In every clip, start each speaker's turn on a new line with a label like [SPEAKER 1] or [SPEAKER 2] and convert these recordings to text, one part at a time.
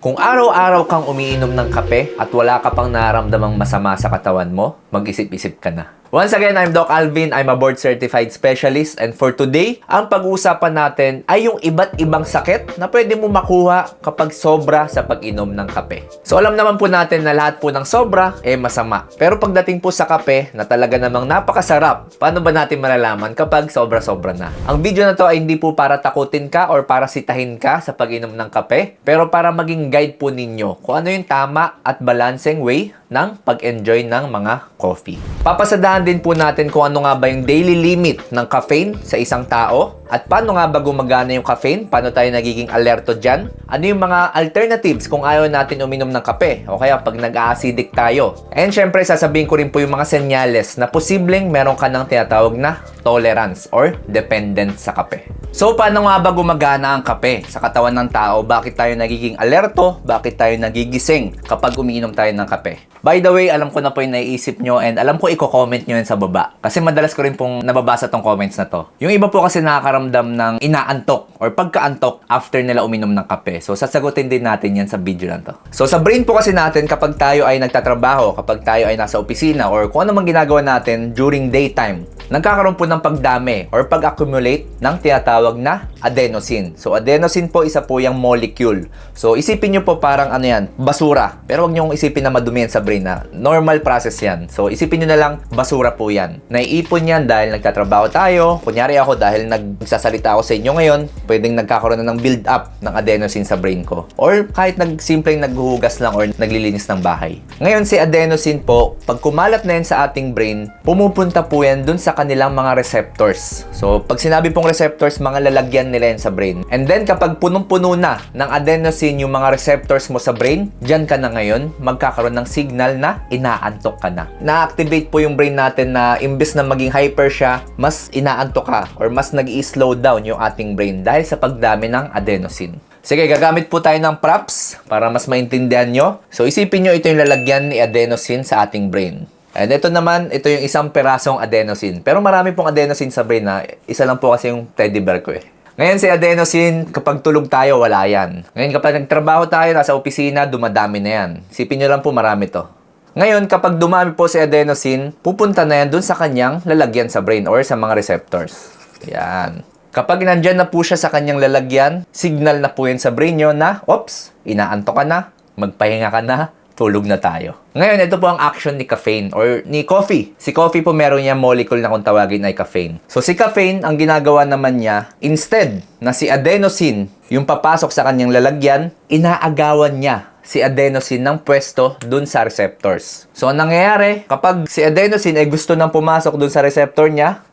[SPEAKER 1] Kung araw-araw kang umiinom ng kape at wala ka pang nararamdamang masama sa katawan mo, mag-isip-isip ka na. Once again, I'm Doc Alvin. I'm a board certified specialist and for today, ang pag-uusapan natin ay yung iba't ibang sakit na pwede mo makuha kapag sobra sa pag-inom ng kape. So alam naman po natin na lahat po ng sobra eh masama. Pero pagdating po sa kape na talaga namang napakasarap, paano ba natin malalaman kapag sobra-sobra na? Ang video na to ay hindi po para takutin ka or para sitahin ka sa pag-inom ng kape, pero para maging guide po ninyo kung ano yung tama at balancing way ng pag-enjoy ng mga coffee. Papasadahan din po natin kung ano nga ba yung daily limit ng caffeine sa isang tao at paano nga ba gumagana yung caffeine, paano tayo nagiging alerto dyan, ano yung mga alternatives kung ayaw natin uminom ng kape o kaya pag nag-acidic tayo. And syempre sasabihin ko rin po yung mga senyales na posibleng meron ka ng tinatawag na tolerance or dependent sa kape. So, paano nga ba gumagana ang kape sa katawan ng tao? Bakit tayo nagiging alerto? Bakit tayo nagigising kapag umiinom tayo ng kape? By the way, alam ko na po yung naiisip nyo and alam ko i-comment nyo yan sa baba. Kasi madalas ko rin pong nababasa tong comments na to. Yung iba po kasi nakakaramdam ng inaantok or pagkaantok after nila uminom ng kape. So, sasagutin din natin yan sa video na to. So, sa brain po kasi natin kapag tayo ay nagtatrabaho, kapag tayo ay nasa opisina or kung ano mang ginagawa natin during daytime, nagkakaroon po ng pagdami or pag-accumulate ng tinatawag na adenosine. So, adenosine po isa po yung molecule. So, isipin nyo po parang ano yan, basura. Pero huwag nyo isipin na madumi yan sa brain na normal process yan. So, isipin nyo na lang, basura po yan. Naiipon yan dahil nagtatrabaho tayo. Kunyari ako dahil nagsasalita ako sa inyo ngayon, pwedeng nagkakaroon na ng build up ng adenosine sa brain ko. Or kahit nagsimpleng naghuhugas lang or naglilinis ng bahay. Ngayon, si adenosine po, pag kumalat na yan sa ating brain, pumupunta po yan dun sa kanilang mga receptors. So, pag sinabi pong receptors, mga lalagyan nila yan sa brain. And then, kapag punong-puno na ng adenosine yung mga receptors mo sa brain, dyan ka na ngayon, magkakaroon ng signal na inaantok ka na. Na-activate po yung brain natin na imbes na maging hyper siya, mas inaantok ka or mas nag slow down yung ating brain dahil sa pagdami ng adenosine. Sige, gagamit po tayo ng props para mas maintindihan nyo. So, isipin nyo ito yung lalagyan ni adenosine sa ating brain. And ito naman, ito yung isang perasong adenosine. Pero marami pong adenosine sa brain na isa lang po kasi yung teddy bear ko eh. Ngayon si adenosine, kapag tulog tayo, wala yan. Ngayon kapag nagtrabaho tayo, nasa opisina, dumadami na yan. Sipin nyo lang po, marami to. Ngayon, kapag dumami po si adenosine, pupunta na yan dun sa kanyang lalagyan sa brain or sa mga receptors. Yan. Kapag nandyan na po siya sa kanyang lalagyan, signal na po yan sa brain nyo na, oops, inaantok ka na, magpahinga ka na, tulog na tayo. Ngayon, ito po ang action ni caffeine or ni coffee. Si coffee po meron niya molecule na kung tawagin ay caffeine. So si caffeine, ang ginagawa naman niya, instead na si adenosine yung papasok sa kanyang lalagyan, inaagawan niya si adenosine ng pwesto dun sa receptors. So, ang nangyayari, kapag si adenosine ay gusto nang pumasok dun sa receptor niya,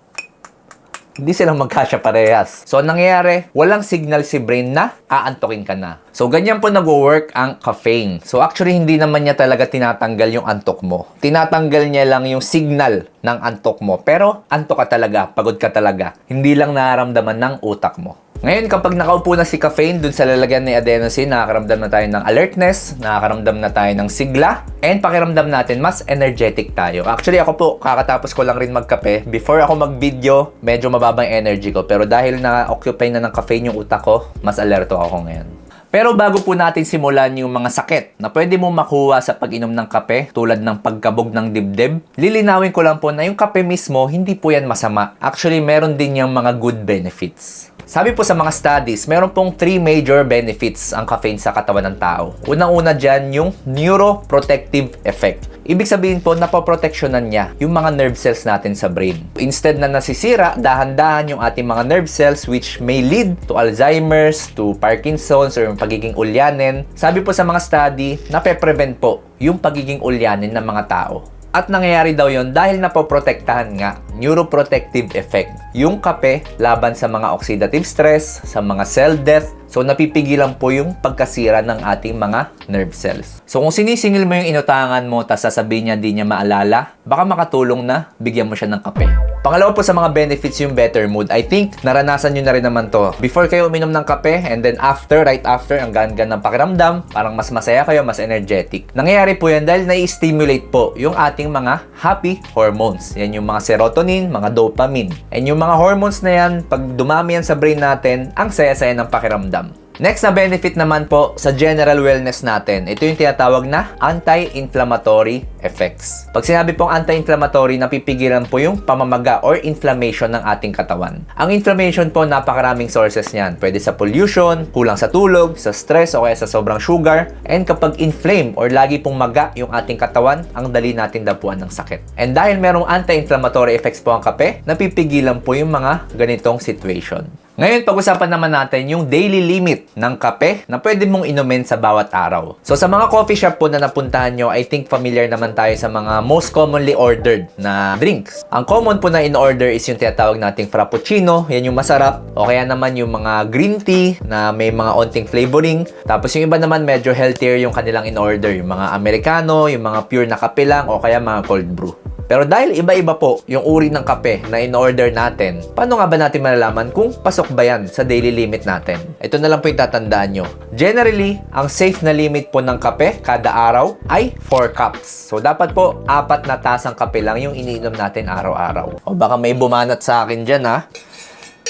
[SPEAKER 1] hindi silang magkasya parehas. So, ang nangyayari, walang signal si brain na aantokin ka na. So, ganyan po nag-work ang caffeine. So, actually, hindi naman niya talaga tinatanggal yung antok mo. Tinatanggal niya lang yung signal ng antok mo. Pero, antok ka talaga, pagod ka talaga. Hindi lang nararamdaman ng utak mo. Ngayon, kapag nakaupo na si caffeine dun sa lalagyan ni adenosine, nakakaramdam na tayo ng alertness, nakakaramdam na tayo ng sigla, and pakiramdam natin, mas energetic tayo. Actually, ako po, kakatapos ko lang rin magkape. Before ako mag-video, medyo mababang energy ko. Pero dahil na-occupy na ng caffeine yung utak ko, mas alerto ako ngayon. Pero bago po natin simulan yung mga sakit na pwede mo makuha sa pag-inom ng kape tulad ng pagkabog ng dibdib, lilinawin ko lang po na yung kape mismo, hindi po yan masama. Actually, meron din yung mga good benefits. Sabi po sa mga studies, meron pong three major benefits ang caffeine sa katawan ng tao. Unang-una dyan, yung neuroprotective effect. Ibig sabihin po, napoproteksyonan niya yung mga nerve cells natin sa brain. Instead na nasisira, dahan-dahan yung ating mga nerve cells which may lead to Alzheimer's, to Parkinson's, or yung pagiging ulyanin. Sabi po sa mga study, nape-prevent po yung pagiging ulyanin ng mga tao. At nangyayari daw yon dahil napoprotektahan nga, neuroprotective effect. Yung kape laban sa mga oxidative stress, sa mga cell death, so napipigilan po yung pagkasira ng ating mga nerve cells. So kung sinisingil mo yung inutangan mo, tas sasabihin niya di niya maalala, baka makatulong na bigyan mo siya ng kape. Pangalawa po sa mga benefits yung better mood. I think naranasan nyo na rin naman to. Before kayo uminom ng kape and then after, right after, ang gaan-gaan ng pakiramdam, parang mas masaya kayo, mas energetic. Nangyayari po yan dahil nai-stimulate po yung ating mga happy hormones. Yan yung mga serotonin, mga dopamine. And yung mga hormones na yan, pag dumami yan sa brain natin, ang saya-saya ng pakiramdam. Next na benefit naman po sa general wellness natin, ito yung tinatawag na anti-inflammatory effects. Pag sinabi pong anti-inflammatory, napipigilan po yung pamamaga or inflammation ng ating katawan. Ang inflammation po, napakaraming sources niyan. Pwede sa pollution, kulang sa tulog, sa stress o kaya sa sobrang sugar. And kapag inflame or lagi pong maga yung ating katawan, ang dali natin dapuan ng sakit. And dahil merong anti-inflammatory effects po ang kape, napipigilan po yung mga ganitong situation. Ngayon, pag-usapan naman natin yung daily limit ng kape na pwede mong inumin sa bawat araw. So, sa mga coffee shop po na napuntahan nyo, I think familiar naman tayo sa mga most commonly ordered na drinks. Ang common po na in-order is yung tinatawag nating frappuccino, yan yung masarap. O kaya naman yung mga green tea na may mga onting flavoring. Tapos yung iba naman medyo healthier yung kanilang in-order, yung mga americano, yung mga pure na kape lang, o kaya mga cold brew. Pero dahil iba-iba po yung uri ng kape na in-order natin, paano nga ba natin malalaman kung pasok ba yan sa daily limit natin? Ito na lang po yung tatandaan nyo. Generally, ang safe na limit po ng kape kada araw ay 4 cups. So dapat po, apat na tasang kape lang yung iniinom natin araw-araw. O baka may bumanat sa akin dyan ha.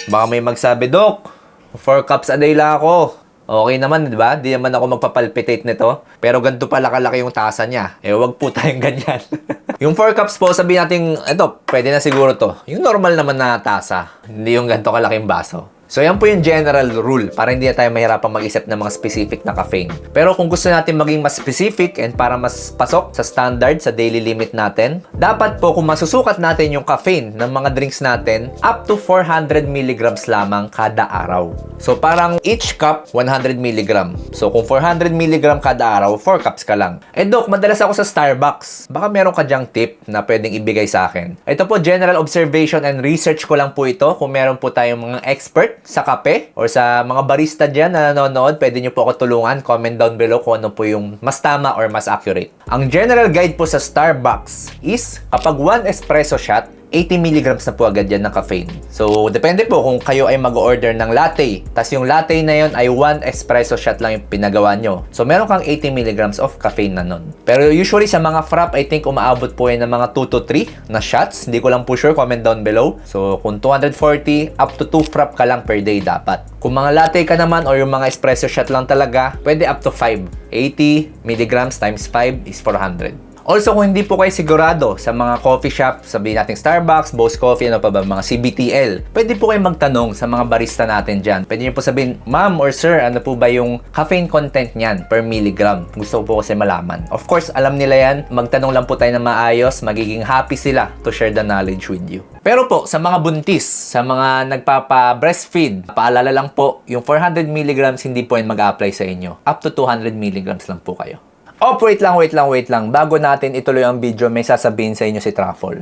[SPEAKER 1] Baka may magsabi, Dok, 4 cups a day lang ako. Okay naman, di ba? Di naman ako magpapalpitate nito. Pero ganito pala kalaki yung tasa niya. Eh, wag po tayong ganyan. yung 4 cups po, sabihin natin, eto, pwede na siguro to. Yung normal naman na tasa. Hindi yung ganito kalaking baso. So, yan po yung general rule para hindi na tayo mahirapang mag-isip ng mga specific na caffeine. Pero kung gusto natin maging mas specific and para mas pasok sa standard sa daily limit natin, dapat po kung masusukat natin yung caffeine ng mga drinks natin, up to 400 milligrams lamang kada araw. So, parang each cup, 100 milligram. So, kung 400 milligram kada araw, 4 cups ka lang. Eh, Doc, madalas ako sa Starbucks. Baka meron ka dyang tip na pwedeng ibigay sa akin. Ito po, general observation and research ko lang po ito. Kung meron po tayong mga expert sa kape or sa mga barista dyan na nanonood, pwede nyo po ako tulungan. Comment down below kung ano po yung mas tama or mas accurate. Ang general guide po sa Starbucks is kapag 1 espresso shot, 80 milligrams na po agad yan ng caffeine. So, depende po kung kayo ay mag-order ng latte. Tapos yung latte na yon ay 1 espresso shot lang yung pinagawa nyo. So, meron kang 80 milligrams of caffeine na nun. Pero usually sa mga frap, I think umaabot po yan ng mga 2 to 3 na shots. Hindi ko lang po sure. Comment down below. So, kung 240, up to 2 frap ka lang per day dapat. Kung mga latte ka naman or yung mga espresso shot lang talaga, pwede up to 5. 80 milligrams times 5 is 400. Also, kung hindi po kayo sigurado sa mga coffee shop, sabihin natin Starbucks, Boss Coffee, ano pa ba, mga CBTL, pwede po kayo magtanong sa mga barista natin dyan. Pwede nyo po sabihin, Ma'am or Sir, ano po ba yung caffeine content niyan per milligram? Gusto ko po kasi malaman. Of course, alam nila yan. Magtanong lang po tayo na maayos. Magiging happy sila to share the knowledge with you. Pero po, sa mga buntis, sa mga nagpapa-breastfeed, paalala lang po, yung 400 milligrams hindi po yan mag-apply sa inyo. Up to 200 milligrams lang po kayo. Oh, wait lang, wait lang, wait lang. Bago natin ituloy ang video, may sasabihin sa inyo si Truffle.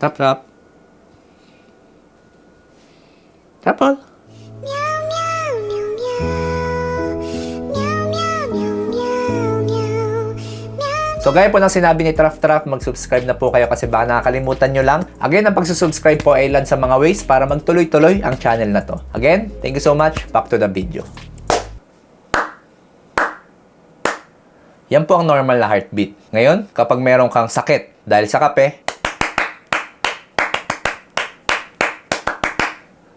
[SPEAKER 1] Tap, tap. Truffle. So gaya po ng sinabi ni Traf Traf, mag-subscribe na po kayo kasi baka nakakalimutan nyo lang. Again, ang pagsusubscribe po ay ilan sa mga ways para magtuloy-tuloy ang channel na to. Again, thank you so much. Back to the video. Yan po ang normal na heartbeat. Ngayon, kapag meron kang sakit dahil sa kape,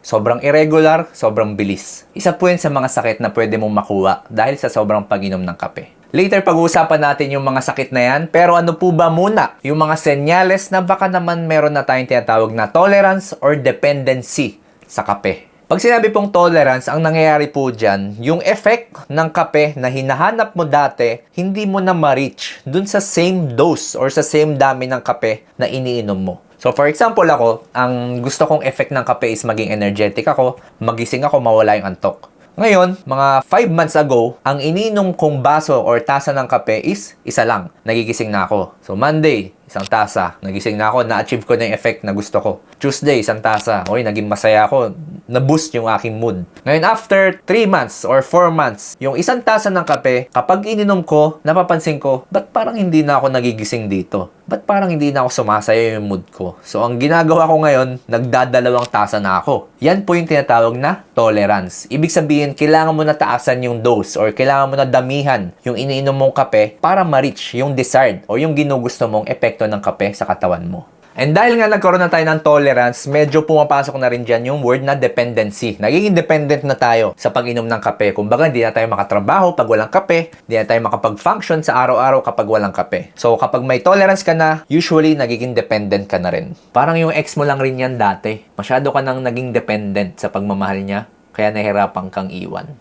[SPEAKER 1] sobrang irregular, sobrang bilis. Isa po yan sa mga sakit na pwede mong makuha dahil sa sobrang pag-inom ng kape. Later, pag-uusapan natin yung mga sakit na yan. Pero ano po ba muna yung mga senyales na baka naman meron na tayong tinatawag na tolerance or dependency sa kape? Pag sinabi pong tolerance, ang nangyayari po dyan, yung effect ng kape na hinahanap mo dati, hindi mo na ma-reach dun sa same dose or sa same dami ng kape na iniinom mo. So for example ako, ang gusto kong effect ng kape is maging energetic ako, magising ako, mawala yung antok. Ngayon, mga 5 months ago, ang ininom kong baso or tasa ng kape is isa lang. Nagigising na ako. So Monday, isang tasa. Nagising na ako, na-achieve ko na yung effect na gusto ko. Tuesday, isang tasa. Oy, naging masaya ako. Na-boost yung aking mood. Ngayon, after 3 months or 4 months, yung isang tasa ng kape, kapag ininom ko, napapansin ko, ba't parang hindi na ako nagigising dito? Ba't parang hindi na ako sumasaya yung mood ko? So, ang ginagawa ko ngayon, nagdadalawang tasa na ako. Yan po yung tinatawag na tolerance. Ibig sabihin, kailangan mo na taasan yung dose or kailangan mo na damihan yung iniinom mong kape para ma-reach yung desired o yung ginugusto mong epekto ng kape sa katawan mo. And dahil nga nagkaroon na tayo ng tolerance, medyo pumapasok na rin dyan yung word na dependency. Nagiging dependent na tayo sa pag-inom ng kape. Kumbaga, hindi na tayo makatrabaho pag walang kape, hindi na tayo makapag-function sa araw-araw kapag walang kape. So, kapag may tolerance ka na, usually, nagiging dependent ka na rin. Parang yung ex mo lang rin yan dati. Masyado ka nang naging dependent sa pagmamahal niya, kaya nahirapan kang iwan.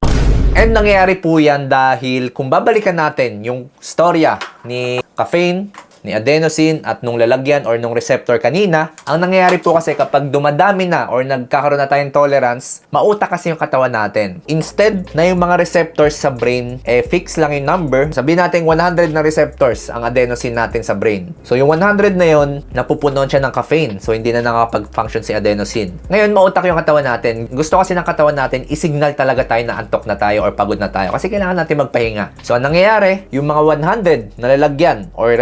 [SPEAKER 1] And nangyayari po yan dahil kung babalikan natin yung storya ni caffeine, ni adenosine at nung lalagyan or nung receptor kanina, ang nangyayari po kasi kapag dumadami na or nagkakaroon na tayong tolerance, mautak kasi yung katawan natin. Instead na yung mga receptors sa brain, eh fix lang yung number, sabihin natin 100 na receptors ang adenosine natin sa brain. So yung 100 na yon napupunon siya ng caffeine. So hindi na nakakapag-function si adenosine. Ngayon mautak yung katawan natin. Gusto kasi ng katawan natin, isignal talaga tayo na antok na tayo or pagod na tayo kasi kailangan natin magpahinga. So ang nangyayari, yung mga 100 na lalagyan or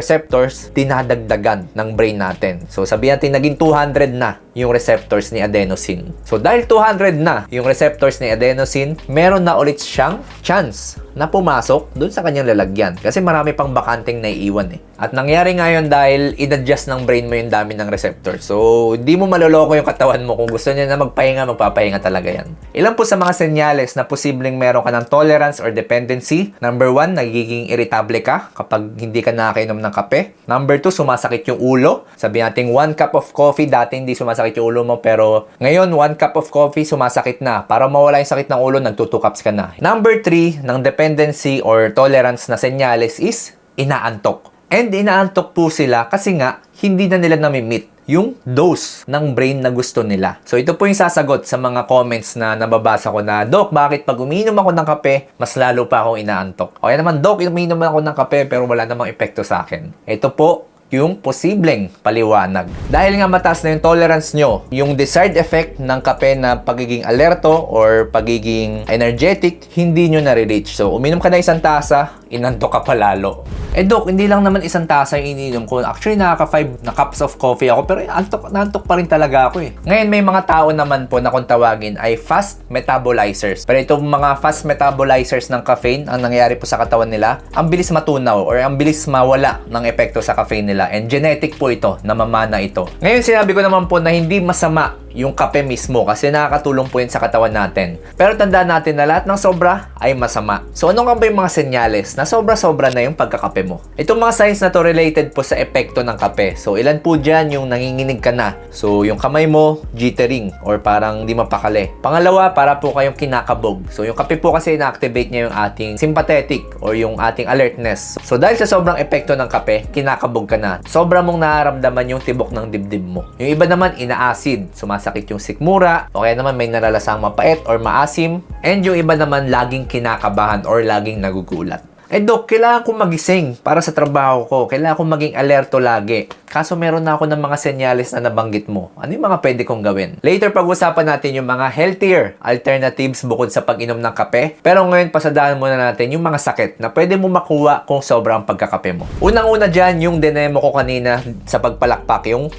[SPEAKER 1] receptors, dinadagdagan ng brain natin. So sabihin natin naging 200 na yung receptors ni adenosine. So dahil 200 na yung receptors ni adenosine, meron na ulit siyang chance na pumasok dun sa kanyang lalagyan. Kasi marami pang bakanting naiiwan eh. At nangyari nga yun dahil in-adjust ng brain mo yung dami ng receptors. So, hindi mo maloloko yung katawan mo. Kung gusto niya na magpahinga, magpapahinga talaga yan. Ilan po sa mga senyales na posibleng meron ka ng tolerance or dependency? Number one, nagiging irritable ka kapag hindi ka nakakainom ng kape. Number two, sumasakit yung ulo. Sabi natin, one cup of coffee, dati hindi sumasakit yung ulo mo, pero ngayon, one cup of coffee, sumasakit na. Para mawala yung sakit ng ulo, nagtutu cups ka na. Number three, ng dependency or tolerance na senyales is inaantok. And inaantok po sila kasi nga hindi na nila nami-meet yung dose ng brain na gusto nila. So ito po yung sasagot sa mga comments na nababasa ko na, Dok, bakit pag umiinom ako ng kape, mas lalo pa akong inaantok? O yan naman, Dok, umiinom ako ng kape pero wala namang epekto sa akin. Ito po yung posibleng paliwanag. Dahil nga mataas na yung tolerance nyo, yung desired effect ng kape na pagiging alerto or pagiging energetic, hindi nyo nare-reach. So, uminom ka na isang tasa, inantok ka pa lalo. Eh dok, hindi lang naman isang tasa yung iniinom ko. Actually, nakaka 5 na cups of coffee ako, pero antok, nantok pa rin talaga ako eh. Ngayon, may mga tao naman po na kung tawagin ay fast metabolizers. Pero itong mga fast metabolizers ng caffeine, ang nangyayari po sa katawan nila, ang bilis matunaw or ang bilis mawala ng epekto sa caffeine nila. And genetic po ito, namamana ito. Ngayon, sinabi ko naman po na hindi masama yung kape mismo kasi nakakatulong po yun sa katawan natin. Pero tandaan natin na lahat ng sobra ay masama. So ano nga ba yung mga senyales na sobra-sobra na yung pagkakape mo? Itong mga signs na to related po sa epekto ng kape. So ilan po dyan yung nanginginig ka na. So yung kamay mo, jittering or parang di mapakali. Pangalawa, para po kayong kinakabog. So yung kape po kasi na-activate niya yung ating sympathetic or yung ating alertness. So dahil sa sobrang epekto ng kape, kinakabog ka na. Sobra mong nararamdaman yung tibok ng dibdib mo. Yung iba naman, ina-acid. Sumas sumasakit yung sikmura, o kaya naman may nalalasang mapait or maasim, and yung iba naman laging kinakabahan or laging nagugulat. Eh dok, kailangan kong magising para sa trabaho ko. Kailangan kong maging alerto lagi. Kaso meron na ako ng mga senyales na nabanggit mo. Ano yung mga pwede kong gawin? Later, pag-usapan natin yung mga healthier alternatives bukod sa pag-inom ng kape. Pero ngayon, pasadaan muna natin yung mga sakit na pwede mo makuha kung sobrang pagkakape mo. Unang-una dyan, yung dinemo ko kanina sa pagpalakpak, yung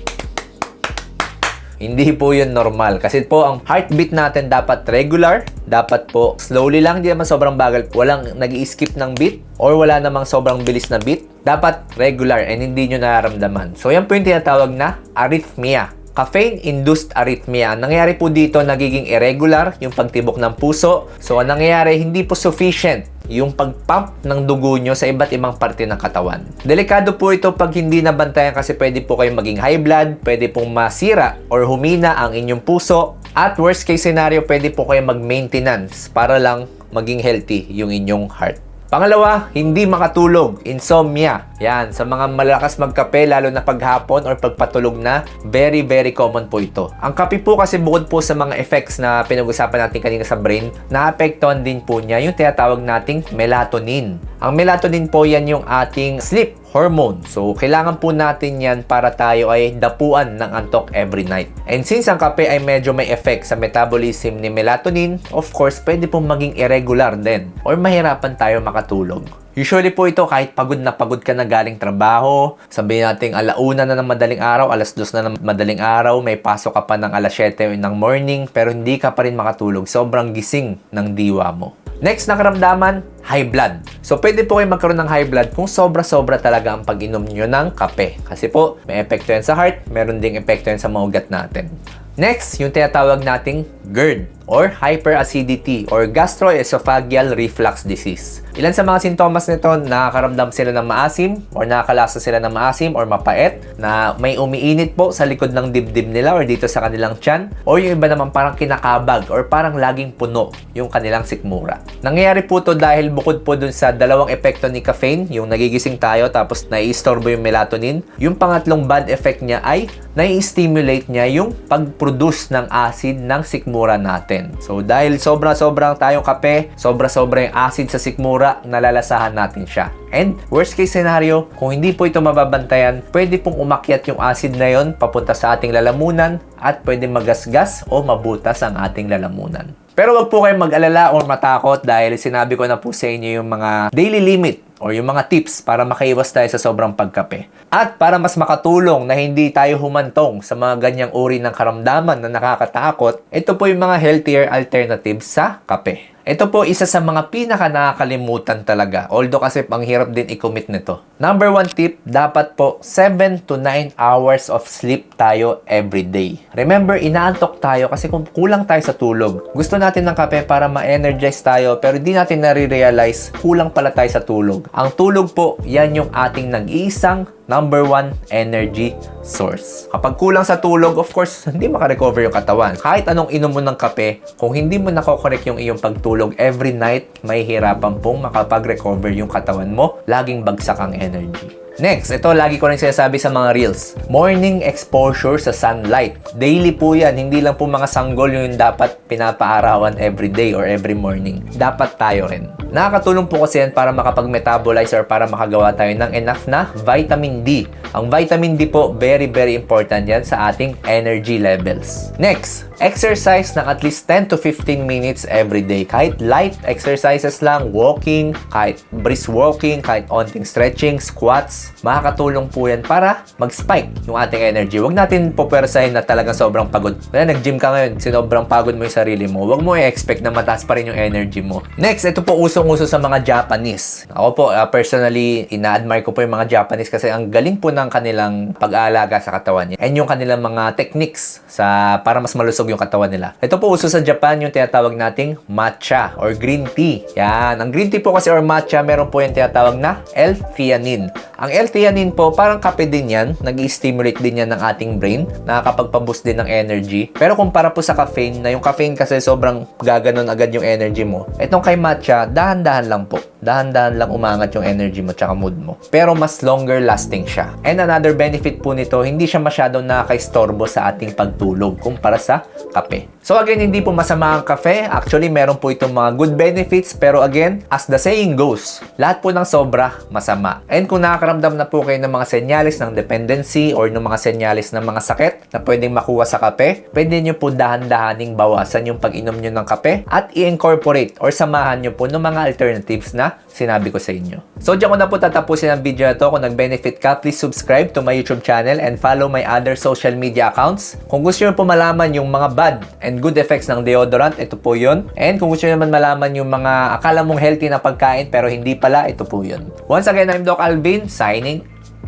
[SPEAKER 1] hindi po yun normal. Kasi po, ang heartbeat natin dapat regular. Dapat po, slowly lang. Hindi naman sobrang bagal. Walang nag skip ng beat or wala namang sobrang bilis na beat. Dapat regular and hindi nyo nararamdaman. So, yan po yung tinatawag na arrhythmia. Caffeine-induced arrhythmia. Ang nangyayari po dito, nagiging irregular yung pagtibok ng puso. So, ang nangyayari, hindi po sufficient yung pagpump ng dugo nyo sa iba't ibang parte ng katawan. Delikado po ito pag hindi nabantayan kasi pwede po kayong maging high blood, pwede pong masira or humina ang inyong puso, at worst case scenario, pwede po kayong mag-maintenance para lang maging healthy yung inyong heart. Pangalawa, hindi makatulog, insomnia. Yan, sa mga malakas magkape, lalo na paghapon or pagpatulog na, very, very common po ito. Ang kape po kasi bukod po sa mga effects na pinag-usapan natin kanina sa brain, naapektuhan din po niya yung tinatawag nating melatonin. Ang melatonin po yan yung ating sleep hormone. So, kailangan po natin yan para tayo ay dapuan ng antok every night. And since ang kape ay medyo may effect sa metabolism ni melatonin, of course, pwede pong maging irregular din or mahirapan tayo makatulog. Usually po ito kahit pagod na pagod ka na galing trabaho, sabihin natin alauna na ng madaling araw, alas dos na ng madaling araw, may pasok ka pa ng alas 7 ng morning, pero hindi ka pa rin makatulog. Sobrang gising ng diwa mo. Next na karamdaman, high blood. So, pwede po kayo magkaroon ng high blood kung sobra-sobra talaga ang pag-inom nyo ng kape. Kasi po, may epekto yan sa heart, meron ding epekto yan sa mga ugat natin. Next, yung tinatawag nating GERD or hyperacidity or gastroesophageal reflux disease. Ilan sa mga sintomas nito, nakakaramdam sila ng maasim or nakakalasa sila ng maasim or mapait na may umiinit po sa likod ng dibdib nila or dito sa kanilang tiyan or yung iba naman parang kinakabag or parang laging puno yung kanilang sikmura. Nangyayari po to dahil bukod po dun sa dalawang epekto ni caffeine, yung nagigising tayo tapos nai-istorbo yung melatonin, yung pangatlong bad effect niya ay nai-stimulate niya yung pag-produce ng acid ng sikmura natin. So dahil sobra-sobrang tayong kape, sobra-sobra yung acid sa sikmura, nalalasahan natin siya. And worst case scenario, kung hindi po ito mababantayan, pwede pong umakyat yung acid na yon papunta sa ating lalamunan at pwede magasgas o mabutas ang ating lalamunan. Pero wag po kayong mag-alala or matakot dahil sinabi ko na po sa inyo yung mga daily limit or yung mga tips para makaiwas tayo sa sobrang pagkape. At para mas makatulong na hindi tayo humantong sa mga ganyang uri ng karamdaman na nakakatakot, ito po yung mga healthier alternatives sa kape. Ito po isa sa mga pinaka nakakalimutan talaga. Although kasi ang hirap din i-commit nito. Number one tip, dapat po 7 to 9 hours of sleep tayo every day. Remember, inaantok tayo kasi kung kulang tayo sa tulog. Gusto natin ng kape para ma-energize tayo pero di natin nare-realize kulang pala tayo sa tulog. Ang tulog po, yan yung ating nag-iisang number one energy source. Kapag kulang sa tulog, of course, hindi makarecover yung katawan. Kahit anong inom mo ng kape, kung hindi mo nakokorek yung iyong pagtulog every night, may hirapan pong makapag-recover yung katawan mo. Laging bagsak ang energy. Next, ito lagi ko rin sinasabi sa mga reels. Morning exposure sa sunlight. Daily po yan. Hindi lang po mga sanggol yung dapat pinapaarawan every day or every morning. Dapat tayo rin. Nakakatulong po kasi yan para makapag-metabolize or para makagawa tayo ng enough na vitamin D. Ang vitamin D po, very very important yan sa ating energy levels. Next, exercise ng at least 10 to 15 minutes every day. Kahit light exercises lang, walking, kahit brisk walking, kahit onting stretching, squats, makakatulong po yan para mag-spike yung ating energy. Huwag natin pupersahin na talagang sobrang pagod. Kaya nag-gym ka ngayon, sinobrang pagod mo yung sarili mo. Huwag mo i-expect na mataas pa rin yung energy mo. Next, ito po usong-uso sa mga Japanese. Ako po, uh, personally, ina-admire ko po yung mga Japanese kasi ang galing po ng kanilang pag-aalaga sa katawan niya. And yung kanilang mga techniques sa para mas malusog yung katawan nila. Ito po uso sa Japan yung tinatawag nating matcha or green tea. Yan. Ang green tea po kasi or matcha, meron po yung tinatawag na L-theanine. Ang L-theanine po, parang kape din yan. nag-stimulate din yan ng ating brain. Nakakapagpa-boost din ng energy. Pero kumpara po sa caffeine, na yung caffeine kasi sobrang gaganon agad yung energy mo. Itong kay matcha, dahan-dahan lang po. Dahan-dahan lang umangat yung energy mo tsaka mood mo. Pero mas longer lasting siya. And another benefit po nito, hindi siya masyadong nakaka-istorbo sa ating pagtulog kumpara sa kape. So again, hindi po masama ang kape. Actually, meron po itong mga good benefits. Pero again, as the saying goes, lahat po ng sobra, masama. And kung nakakaramdam na po kayo ng mga senyalis ng dependency or ng mga senyalis ng mga sakit na pwedeng makuha sa kape, pwede nyo po dahan-dahaning bawasan yung pag-inom nyo ng kape at i-incorporate or samahan nyo po ng mga alternatives na sinabi ko sa inyo. So, diyan ko na po tatapusin ang video na to. Kung nag-benefit ka, please subscribe to my YouTube channel and follow my other social media accounts. Kung gusto nyo po malaman yung mga bad and good effects ng deodorant, ito po yun. And kung gusto nyo naman malaman yung mga akala mong healthy na pagkain pero hindi pala, ito po yun. Once again, I'm Doc Alvin,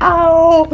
[SPEAKER 1] out!